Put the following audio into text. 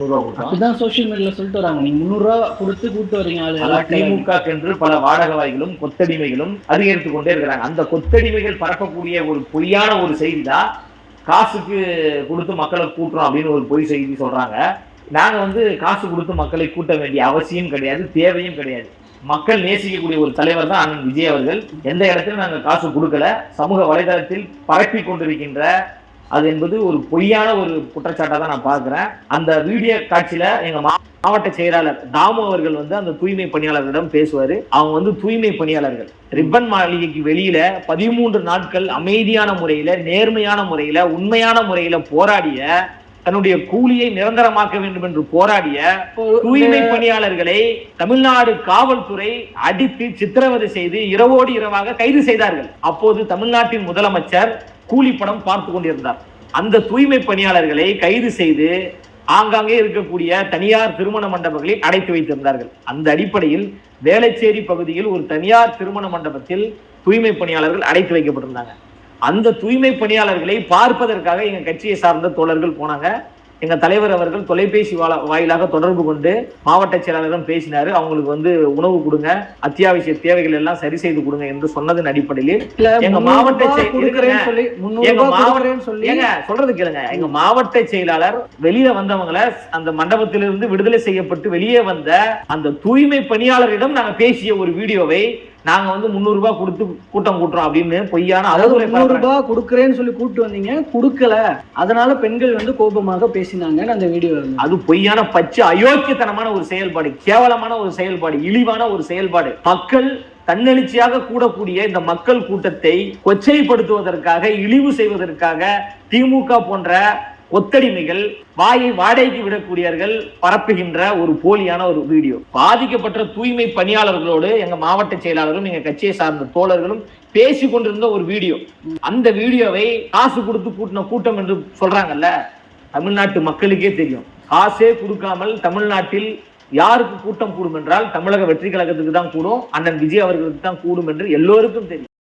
அப்படிதான் சோஷியல் மீடியால சொல்லிட்டு வராங்க. நீங்க முந்நூறு ரூபா கொடுத்து கூட்டு வரீங்க ஆளு. திமுக என்று பல வாடகவாய்களும் கொத்தடிமைகளும் அதிகரித்துக் கொண்டே இருக்கிறாங்க. அந்த கொத்தடிமைகள் பரப்பக்கூடிய ஒரு பொய்யான ஒரு செய்தி தான் காசுக்கு கொடுத்து மக்களை கூட்டுறோம் அப்படின்னு ஒரு பொய் செய்தி சொல்றாங்க. நாங்க வந்து காசு கொடுத்து மக்களை கூட்ட வேண்டிய அவசியம் கிடையாது தேவையும் கிடையாது. மக்கள் நேசிக்கக்கூடிய ஒரு தலைவர் தான் அண்ணன் விஜய் அவர்கள். எந்த இடத்திலும் நாங்க காசு கொடுக்கல. சமூக வலைதளத்தில் பரப்பி கொண்டிருக்கின்ற அது என்பது ஒரு பொய்யான ஒரு குற்றச்சாட்டாக தான் நான் பார்க்குறேன். அந்த வீடியோ காட்சியில் எங்கள் மா- மாவட்ட செயலாளர் தாமு அவர்கள் வந்து அந்த தூய்மை பணியாளர்களிடம் பேசுவார். அவங்க வந்து தூய்மை பணியாளர்கள். ரிப்பன் மாளிகைக்கு வெளியில பதிமூன்று நாட்கள் அமைதியான முறையில நேர்மையான முறையில உண்மையான முறையில போராடிய தன்னுடைய கூலியை நிரந்தரமாக்க வேண்டும் என்று போராடிய தூய்மை பணியாளர்களை தமிழ்நாடு காவல்துறை அடித்து சித்திரவதை செய்து இரவோடு இரவாக கைது செய்தார்கள். அப்போது தமிழ்நாட்டின் முதலமைச்சர் கூலி படம் பார்த்து கொண்டிருந்தார். அந்த தூய்மை பணியாளர்களை கைது செய்து ஆங்காங்கே இருக்கக்கூடிய தனியார் திருமண மண்டபங்களில் அடைத்து வைத்திருந்தார்கள். அந்த அடிப்படையில் வேளச்சேரி பகுதியில் ஒரு தனியார் திருமண மண்டபத்தில் தூய்மை பணியாளர்கள் அடைத்து வைக்கப்பட்டிருந்தாங்க. அந்த தூய்மை பணியாளர்களை பார்ப்பதற்காக எங்க கட்சியை சார்ந்த தோழர்கள் போனாங்க. எங்க தலைவர் அவர்கள் தொலைபேசி வாயிலாக தொடர்பு கொண்டு மாவட்ட செயலாளரிடம் பேசினாரு. அவங்களுக்கு வந்து உணவு கொடுங்க அத்தியாவசிய தேவைகள் எல்லாம் சரி செய்து கொடுங்க என்று சொன்னதன் அடிப்படையில் எங்க மாவட்ட சொல்றது கேளுங்க. எங்க மாவட்ட செயலாளர் வெளியில வந்தவங்கள அந்த மண்டபத்திலிருந்து விடுதலை செய்யப்பட்டு வெளியே வந்த அந்த தூய்மை பணியாளரிடம் நாங்க பேசிய ஒரு வீடியோவை நாங்க வந்து முந்நூறு ரூபாய் கொடுத்து கூட்டம் கூட்டுறோம் அப்படின்னு பொய்யான அதாவது அவதூறை முந்நூறு பரப்புறாங்க. ரூபாய் கொடுக்கறேன்னு சொல்லி கூப்பிட்டு வந்தீங்க கொடுக்கல. அதனால பெண்கள் வந்து கோபமாக பேசினாங்கன்னு அந்த வீடியோ அது பொய்யான பச்சை அயோக்கியத்தனமான ஒரு செயல்பாடு கேவலமான ஒரு செயல்பாடு இழிவான ஒரு செயல்பாடு. மக்கள் தன்னெழுச்சியாக கூடக்கூடிய இந்த மக்கள் கூட்டத்தை கொச்சைப்படுத்துவதற்காக இழிவு செய்வதற்காக திமுக போன்ற ஒத்தடிமைகள் வாயை வாடகைக்கு விடக்கூடியவர்கள் பரப்புகின்ற ஒரு போலியான ஒரு வீடியோ. பாதிக்கப்பட்ட தூய்மை பணியாளர்களோடு எங்க மாவட்ட செயலாளரும் எங்க கட்சியை சார்ந்த தோழர்களும் பேசி கொண்டிருந்த ஒரு வீடியோ. அந்த வீடியோவை காசு கொடுத்து கூட்டின கூட்டம் என்று சொல்றாங்கல்ல தமிழ்நாட்டு மக்களுக்கே தெரியும். காசே கொடுக்காமல் தமிழ்நாட்டில் யாருக்கு கூட்டம் கூடும் என்றால் தமிழக வெற்றி கழகத்துக்கு தான் கூடும் அண்ணன் விஜய் அவர்களுக்கு தான் கூடும் என்று எல்லோருக்கும் தெரியும்.